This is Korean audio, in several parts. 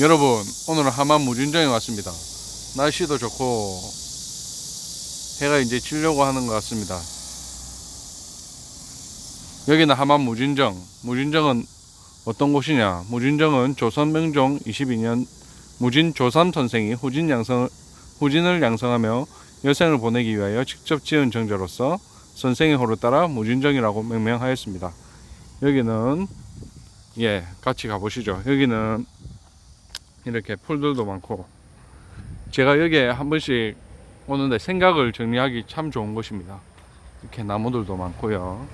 여러분 오늘은 하만 무진정에 왔습니다. 날씨도 좋고 해가 이제 지려고 하는 것 같습니다. 여기는 하만 무진정. 무진정은 어떤 곳이냐? 무진정은 조선 명종 22년 무진 조삼 선생이 후진 양성, 후진을 양성하며 여생을 보내기 위하여 직접 지은 정자로서 선생의 호를 따라 무진정이라고 명명하였습니다. 여기는 예 같이 가보시죠. 여기는 이렇게 풀들도 많고 제가 여기에 한 번씩 오는데 생각을 정리하기 참 좋은 곳입니다. 이렇게 나무들도 많고요.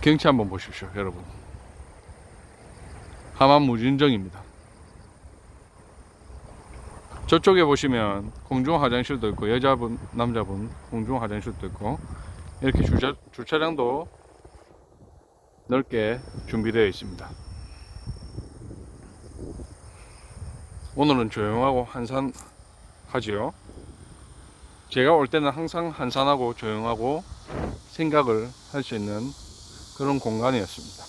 경치 한번 보십시오, 여러분. 하만 무진정입니다. 저쪽에 보시면 공중 화장실도 있고 여자분, 남자분 공중 화장실도 있고 이렇게 주차, 주차장도 넓게 준비되어 있습니다. 오늘은 조용하고 한산하지요. 제가 올 때는 항상 한산하고 조용하고 생각을 할 수 있는 그런 공간이었습니다.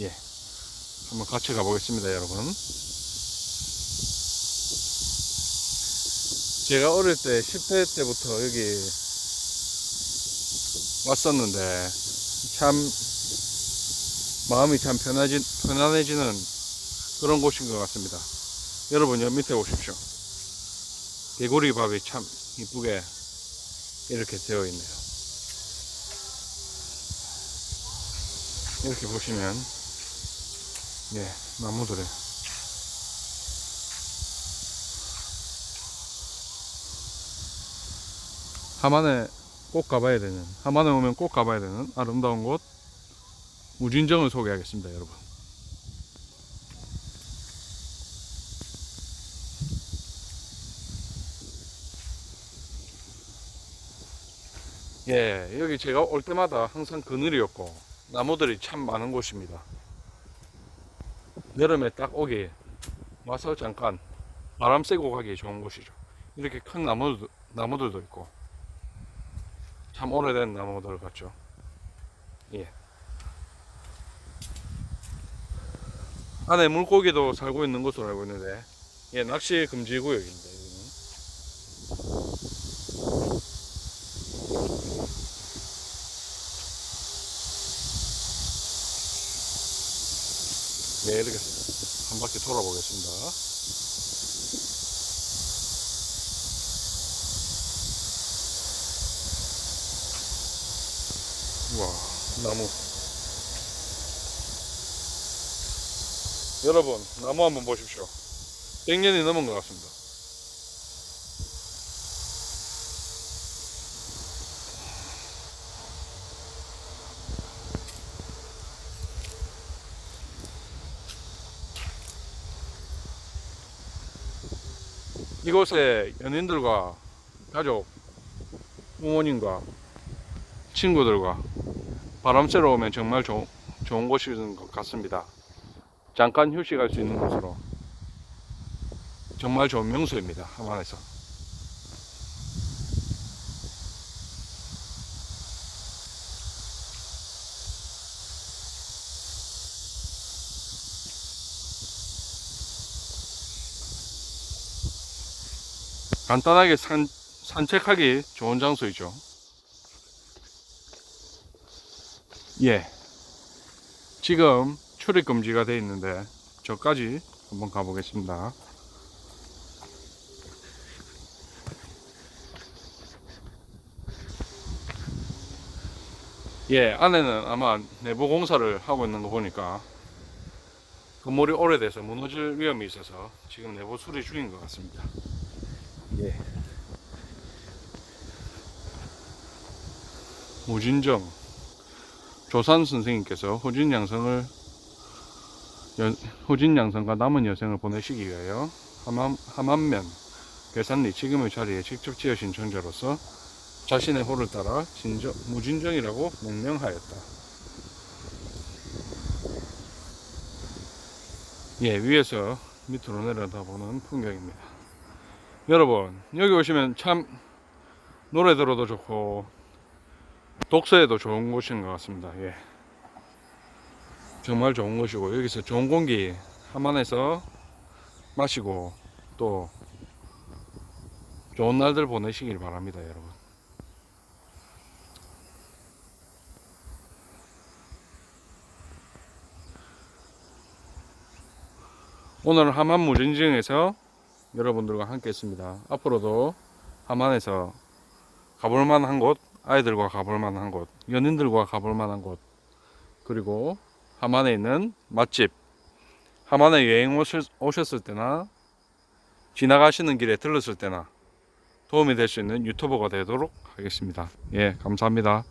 예. 한번 같이 가보겠습니다, 여러분. 제가 어릴 때 10대 때부터 여기 왔었는데 참 마음이 참 편해지, 편안해지는 그런 곳인 것 같습니다. 여러분, 여기 밑에 보십시오. 개구리 밥이 참 이쁘게 이렇게 되어 있네요. 이렇게 보시면, 예, 나무들이. 하만에 꼭 가봐야 되는, 하만에 오면 꼭 가봐야 되는 아름다운 곳, 무진정을 소개하겠습니다, 여러분. 예, 여기 제가 올 때마다 항상 그늘이었고, 나무들이 참 많은 곳입니다. 여름에 딱 오기, 와서 잠깐 바람 쐬고 가기 좋은 곳이죠. 이렇게 큰 나무들, 나무들도 있고, 참 오래된 나무들 같죠. 예. 안에 물고기도 살고 있는 것으로 알고 있는데, 예, 낚시 금지 구역입니다. 네, 이렇게 한 바퀴 돌아보겠습니다. 우와, 나무. 여러분, 나무 한번 보십시오. 100년이 넘은 것 같습니다. 이곳에 연인들과 가족, 부모님과 친구들과 바람 쐬러 오면 정말 좋, 좋은 곳인 것 같습니다. 잠깐 휴식할 수 있는 곳으로 정말 좋은 명소입니다. 하만에서. 간단하게 산, 산책하기 좋은 장소이죠. 예. 지금 출입 금지가 되어 있는데 저까지 한번 가보겠습니다. 예, 안에는 아마 내부 공사를 하고 있는 거 보니까 건물이 오래돼서 무너질 위험이 있어서 지금 내부 수리 중인 것 같습니다. 예. 무진정 조산 선생님께서 호진 양성을 연- 호진 양성과 남은 여생을 보내시기 위하여 하만, 하만면 괴산리 지금의 자리에 직접 지으신 정자로서 자신의 호를 따라 진정, 무진정이라고 명명하였다. 예, 위에서 밑으로 내려다보는 풍경입니다. 여러분, 여기 오시면 참 노래 들어도 좋고 독서에도 좋은 곳인 것 같습니다. 예. 정말 좋은 곳이고 여기서 좋은 공기 함안에서 마시고 또 좋은 날들 보내시길 바랍니다, 여러분. 오늘 함안 무진증에서 여러분들과 함께 했습니다. 앞으로도 함안에서 가볼 만한 곳, 아이들과 가볼 만한 곳, 연인들과 가볼 만한 곳, 그리고 함안에 있는 맛집, 함안에 여행 오셨을 때나 지나가시는 길에 들렀을 때나 도움이 될 수 있는 유튜버가 되도록 하겠습니다. 예, 감사합니다.